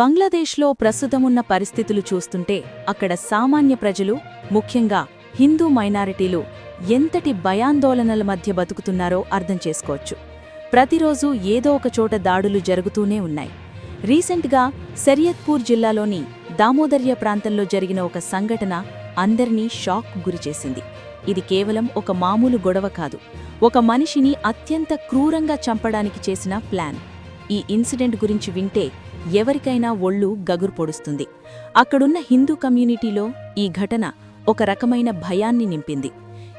బంగ్లాదేశ్లో ప్రస్తుతమున్న పరిస్థితులు చూస్తుంటే అక్కడ సామాన్య ప్రజలు ముఖ్యంగా హిందూ మైనారిటీలు ఎంతటి భయాందోళనల మధ్య బతుకుతున్నారో అర్థం చేసుకోవచ్చు. ప్రతిరోజు ఏదో ఒక చోట దాడులు జరుగుతూనే ఉన్నాయి. రీసెంట్గా శరియత్పూర్ జిల్లాలోని దామోదర్య ప్రాంతంలో జరిగిన ఒక సంఘటన అందరినీ షాక్ గురిచేసింది ఇది కేవలం ఒక మామూలు గొడవ కాదు. ఒక మనిషిని అత్యంత క్రూరంగా చంపడానికి చేసిన ప్లాన్. ఈ ఇన్సిడెంట్ గురించి వింటే ఎవరికైనా ఒళ్ళు గగురు పొడుస్తుంది. అక్కడున్న హిందూ కమ్యూనిటీలో ఈ ఘటన ఒక రకమైన భయాన్ని నింపింది.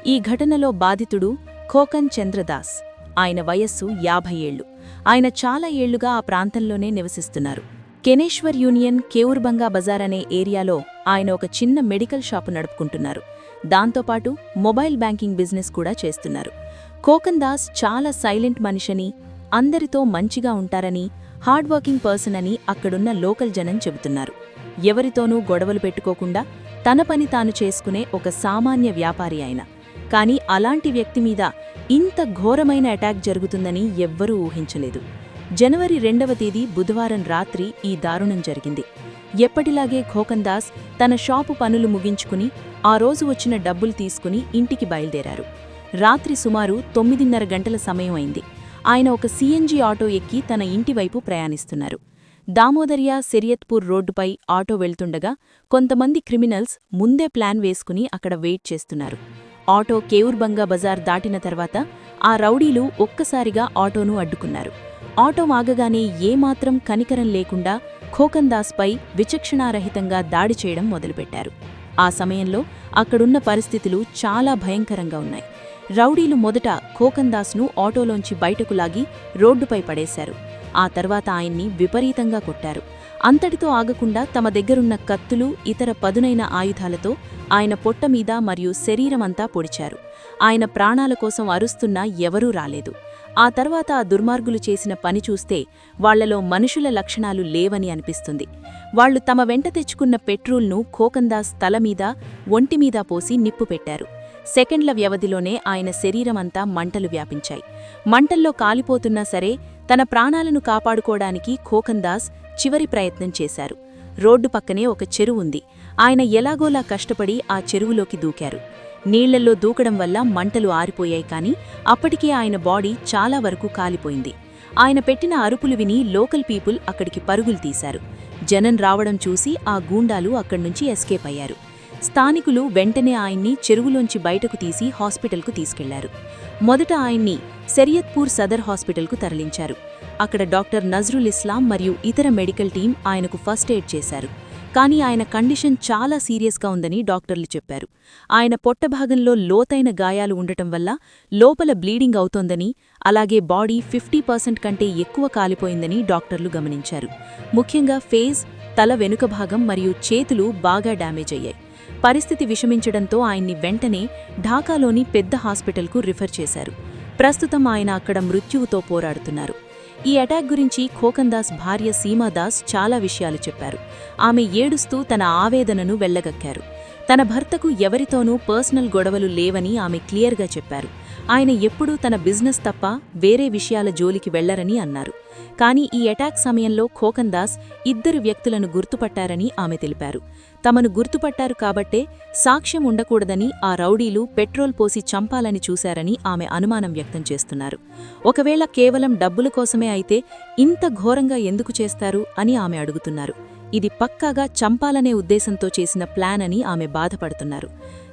ఈ ఘటనలో బాధితుడు ఖోకన్ చంద్రదాస్. ఆయన వయస్సు యాభై ఏళ్ళు ఆయన చాలా ఏళ్ళుగా ఆ ప్రాంతంలోనే నివసిస్తున్నారు. కెనేశ్వర్ యూనియన్ కేవుర్బంగా బజార్ అనే ఏరియాలో ఆయన ఒక చిన్న మెడికల్ షాపు నడుపుకుంటున్నారు. దాంతోపాటు మొబైల్ బ్యాంకింగ్ బిజినెస్ కూడా చేస్తున్నారు. కోకన్ దాస్ చాలా సైలెంట్ మనిషని అందరితో మంచిగా ఉంటారని హార్డ్ వర్కింగ్ పర్సన్ అని అక్కడున్న లోకల్ జనం చెబుతున్నారు. ఎవరితోనూ గొడవలు పెట్టుకోకుండా తన పని తాను చేసుకునే ఒక సామాన్య వ్యాపారి ఆయన కాని అలాంటి వ్యక్తి మీద ఇంత ఘోరమైన అటాక్ జరుగుతుందని ఎవ్వరూ ఊహించలేదు. జనవరి రెండవ తేదీ బుధవారం రాత్రి ఈ దారుణం జరిగింది. ఎప్పటిలాగే ఖోకందాస్ తన షాపు పనులు ముగించుకుని ఆ రోజు వచ్చిన డబ్బులు తీసుకుని ఇంటికి బయలుదేరారు. రాత్రి సుమారు తొమ్మిదిన్నర గంటల సమయం అయింది. ఆయన ఒక సీఎన్జీ ఆటో ఎక్కి తన ఇంటివైపు ప్రయాణిస్తున్నారు. దామోదర్య సెరియత్పూర్ రోడ్డుపై ఆటో వెళ్తుండగా కొంతమంది క్రిమినల్స్ ముందే ప్లాన్ వేసుకుని అక్కడ వెయిట్ చేస్తున్నారు. ఆటో కేవుర్బంగా బజార్ దాటిన తర్వాత ఆ రౌడీలు ఒక్కసారిగా ఆటోను అడ్డుకున్నారు. ఆటో ఆగగానే ఏమాత్రం కనికరం లేకుండా ఖోకందాస్పై విచక్షణారహితంగా దాడి చేయడం మొదలుపెట్టారు. ఆ సమయంలో అక్కడున్న పరిస్థితులు చాలా భయంకరంగా ఉన్నాయి. రౌడీలు మొదట ఖోకందాస్ను ఆటోలోంచి బయటకు లాగి రోడ్డుపై పడేశారు. ఆ తర్వాత ఆయన్ని విపరీతంగా కొట్టారు. అంతటితో ఆగకుండా తమ దగ్గరున్న కత్తులు ఇతర పదునైన ఆయుధాలతో ఆయన పొట్టమీద మరియు శరీరమంతా పొడిచారు. ఆయన ప్రాణాల కోసం అరుస్తున్నా ఎవరూ రాలేదు. ఆ తర్వాత ఆ దుర్మార్గులు చేసిన పని చూస్తే వాళ్ళలో మనుషుల లక్షణాలు లేవని అనిపిస్తుంది. వాళ్ళు తమ వెంట తెచ్చుకున్న పెట్రోల్ను ఖోకందాస్ తలమీద ఒంటిమీద పోసి నిప్పు పెట్టారు. సెకండ్ల వ్యవధిలోనే ఆయన శరీరమంతా మంటలు వ్యాపించాయి. మంటల్లో కాలిపోతున్నా సరే తన ప్రాణాలను కాపాడుకోవడానికి ఖోకందాస్ చివరి ప్రయత్నం చేశారు. రోడ్డు పక్కనే ఒక చెరువుంది ఆయన ఎలాగోలా కష్టపడి ఆ చెరువులోకి దూకారు. నీళ్ళలో దూకడం వల్ల మంటలు ఆరిపోయాయి కాని అప్పటికే ఆయన బాడీ చాలా వరకు కాలిపోయింది. ఆయన పెట్టిన అరుపులు విని లోకల్ పీపుల్ అక్కడికి పరుగులు తీశారు. జనం రావడం చూసి ఆ గూండాలు అక్కడ్నుంచి ఎస్కేప్ అయ్యారు. స్థానికులు వెంటనే ఆయన్ని చెరువులోంచి బయటకు తీసి హాస్పిటల్కు తీసుకెళ్ళారు. మొదట ఆయన్ని శరియత్పూర్ సదర్ హాస్పిటల్కు తరలించారు. అక్కడ డాక్టర్ నజ్రుల్ ఇస్లాం మరియు ఇతర మెడికల్ టీం ఆయనకు ఫస్ట్ ఎయిడ్ చేశారు. కానీ ఆయన కండిషన్ చాలా సీరియస్గా ఉందని డాక్టర్లు చెప్పారు. ఆయన పొట్టభాగంలో లోతైన గాయాలు ఉండటం వల్ల లోపల బ్లీడింగ్ అవుతోందని అలాగే బాడీ ఫిఫ్టీ పర్సెంట్ కంటే ఎక్కువ కాలిపోయిందని డాక్టర్లు గమనించారు. ముఖ్యంగా ఫేజ్ తల వెనుక భాగం మరియు చేతులు బాగా డ్యామేజ్ అయ్యాయి. పరిస్థితి విషమించడంతో ఆయన్ని వెంటనే ఢాకాలోని పెద్ద హాస్పిటల్కు రిఫర్ చేశారు. ప్రస్తుతం ఆయన అక్కడ మృత్యువుతో పోరాడుతున్నారు. ఈ అటాక్ గురించి ఖోకందాస్ భార్య సీమాదాస్ చాలా విషయాలు చెప్పారు. ఆమె ఏడుస్తూ తన ఆవేదనను వెళ్ళగక్కారు. తన భర్తకు ఎవరితోనూ పర్సనల్ గొడవలు లేవని ఆమె క్లియర్గా చెప్పారు. ఆయన ఎప్పుడూ తన బిజినెస్ తప్ప వేరే విషయాల జోలికి వెళ్ళరని అన్నారు. కానీ ఈ అటాక్ సమయంలో ఖోకందాస్ ఇద్దరు వ్యక్తులను గుర్తుపట్టారని ఆమె తెలిపారు. తమను గుర్తుపట్టారు కాబట్టే సాక్ష్యం ఉండకూడదని ఆ రౌడీలు పెట్రోల్ పోసి చంపాలని చూశారని ఆమె అనుమానం వ్యక్తం చేస్తున్నారు. ఒకవేళ కేవలం డబ్బుల కోసమే అయితే ఇంత ఘోరంగా ఎందుకు చేస్తారు అని ఆమె అడుగుతున్నారు. ఇది పక్కాగా చంపాలనే ఉద్దేశంతో చేసిన ప్లాన్ అని ఆమె బాధపడుతున్నారు.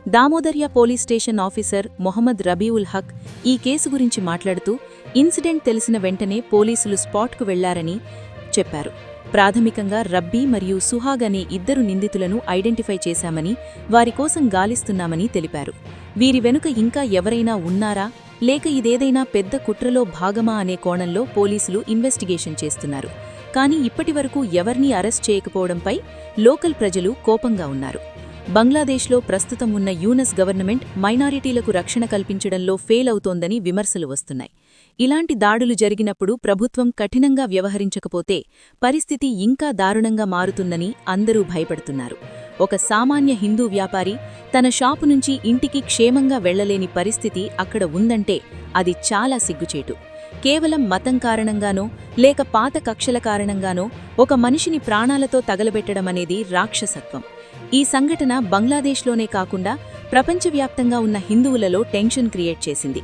దామోదర్య police station officer Mohammad Rabiul Haq ఈ కేసు గురించి మాట్లాడుతూ ఇన్సిడెంట్ తెలిసిన వెంటనే పోలీసులు స్పాట్కు వెళ్ళారని చెప్పారు. ప్రాథమికంగా రబ్బీ మరియు సుహాగ్ అనే ఇద్దరు నిందితులను ఐడెంటిఫై చేశామని వారి కోసం గాలిస్తున్నామని తెలిపారు. వీరి వెనుక ఇంకా ఎవరైనా ఉన్నారా? లేక ఇదేదైనా పెద్ద కుట్రలో భాగమా అనే కోణంలో పోలీసులు ఇన్వెస్టిగేషన్ చేస్తున్నారు. కానీ ఇప్పటివరకు ఎవర్నీ అరెస్ట్ చేయకపోవడంపై లోకల్ ప్రజలు కోపంగా ఉన్నారు. బంగ్లాదేశ్లో ప్రస్తుతం ఉన్న యూనస్ గవర్నమెంట్ మైనారిటీలకు రక్షణ కల్పించడంలో ఫెయిల్ అవుతోందని విమర్శలు వస్తున్నాయి. ఇలాంటి దాడులు జరిగినప్పుడు ప్రభుత్వం కఠినంగా వ్యవహరించకపోతే పరిస్థితి ఇంకా దారుణంగా మారుతుందని అందరూ భయపడుతున్నారు. ఒక సామాన్య హిందూ వ్యాపారి తన షాపు నుంచి ఇంటికి క్షేమంగా వెళ్ళలేని పరిస్థితి అక్కడ ఉందంటే అది చాలా సిగ్గుచేటు. కేవలం మతం కారణంగానో లేక పాత కక్షల కారణంగానో ఒక మనిషిని ప్రాణాలతో తగలబెట్టడం అనేది రాక్షసత్వం. ఈ సంఘటన బంగ్లాదేశ్లోనే కాకుండా ప్రపంచవ్యాప్తంగా ఉన్న హిందువులలో టెన్షన్ క్రియేట్ చేసింది.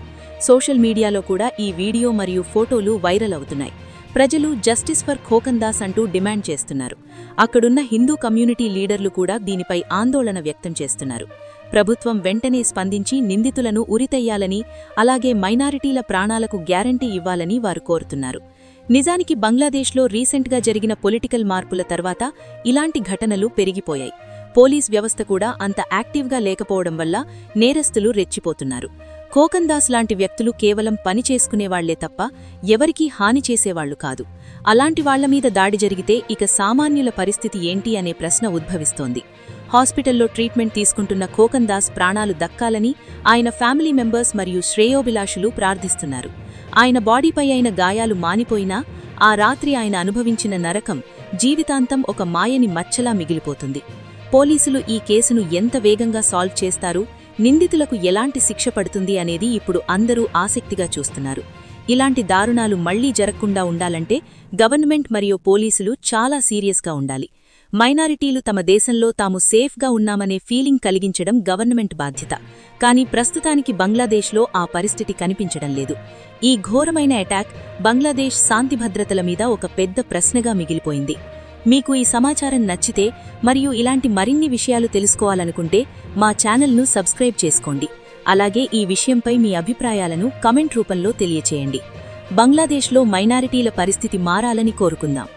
సోషల్ మీడియాలో కూడా ఈ వీడియో మరియు ఫోటోలు వైరల్ అవుతున్నాయి. ప్రజలు జస్టిస్ ఫర్ ఖోకందాస్ అంటూ డిమాండ్ చేస్తున్నారు. అక్కడున్న హిందూ కమ్యూనిటీ లీడర్లు కూడా దీనిపై ఆందోళన వ్యక్తం చేస్తున్నారు. ప్రభుత్వం వెంటనే స్పందించి నిందితులను ఉరితెయ్యాలని అలాగే మైనారిటీల ప్రాణాలకు గ్యారంటీ ఇవ్వాలని వారు కోరుతున్నారు. నిజానికి బంగ్లాదేశ్లో రీసెంట్గా జరిగిన పొలిటికల్ మార్పుల తర్వాత ఇలాంటి ఘటనలు పెరిగిపోయాయి. పోలీస్ వ్యవస్థ కూడా అంత యాక్టివ్గా లేకపోవడం వల్ల నేరస్తులు రెచ్చిపోతున్నారు. కోకందాస్ లాంటి వ్యక్తులు కేవలం పని చేసుకునేవాళ్ళే తప్ప ఎవరికీ హాని చేసేవాళ్ళు కాదు. అలాంటి వాళ్ళ మీద దాడి జరిగితే ఇక సామాన్యుల పరిస్థితి ఏంటి అనే ప్రశ్న ఉద్భవిస్తోంది. హాస్పిటల్లో ట్రీట్మెంట్ తీసుకుంటున్న కోకందాస్ ప్రాణాలు దక్కాలని ఆయన ఫ్యామిలీ మెంబర్స్ మరియు శ్రేయోభిలాషులు ప్రార్థిస్తున్నారు. ఆయన బాడీపై అయిన గాయాలు మానిపోయినా ఆ రాత్రి ఆయన అనుభవించిన నరకం జీవితాంతం ఒక మాయని మచ్చలా మిగిలిపోతుంది. పోలీసులు ఈ కేసును ఎంత వేగంగా సాల్వ్ చేస్తారు నిందితులకు ఎలాంటి శిక్ష పడుతుంది అనేది ఇప్పుడు అందరూ ఆసక్తిగా చూస్తున్నారు. ఇలాంటి దారుణాలు మళ్ళీ జరగకుండా ఉండాలంటే గవర్నమెంట్ మరియు పోలీసులు చాలా సీరియస్గా ఉండాలి. మైనారిటీలు తమ దేశంలో తాము సేఫ్గా ఉన్నామనే ఫీలింగ్ కలిగించడం గవర్నమెంట్ బాధ్యత. కానీ ప్రస్తుతానికి బంగ్లాదేశ్లో ఆ పరిస్థితి కనిపించడం లేదు. ఈ ఘోరమైన అటాక్ బంగ్లాదేశ్ శాంతిభద్రతల మీద ఒక పెద్ద ప్రశ్నగా మిగిలిపోయింది. మీకు ఈ సమాచారం నచ్చితే మరియు ఇలాంటి మరిన్ని విషయాలు తెలుసుకోవాలనుకుంటే మా ఛానల్ను సబ్స్క్రైబ్ చేసుకోండి. అలాగే ఈ విషయంపై మీ అభిప్రాయాలను కమెంట్ రూపంలో తెలియచేయండి. బంగ్లాదేశ్లో మైనారిటీల పరిస్థితి మారాలని కోరుకుందాం.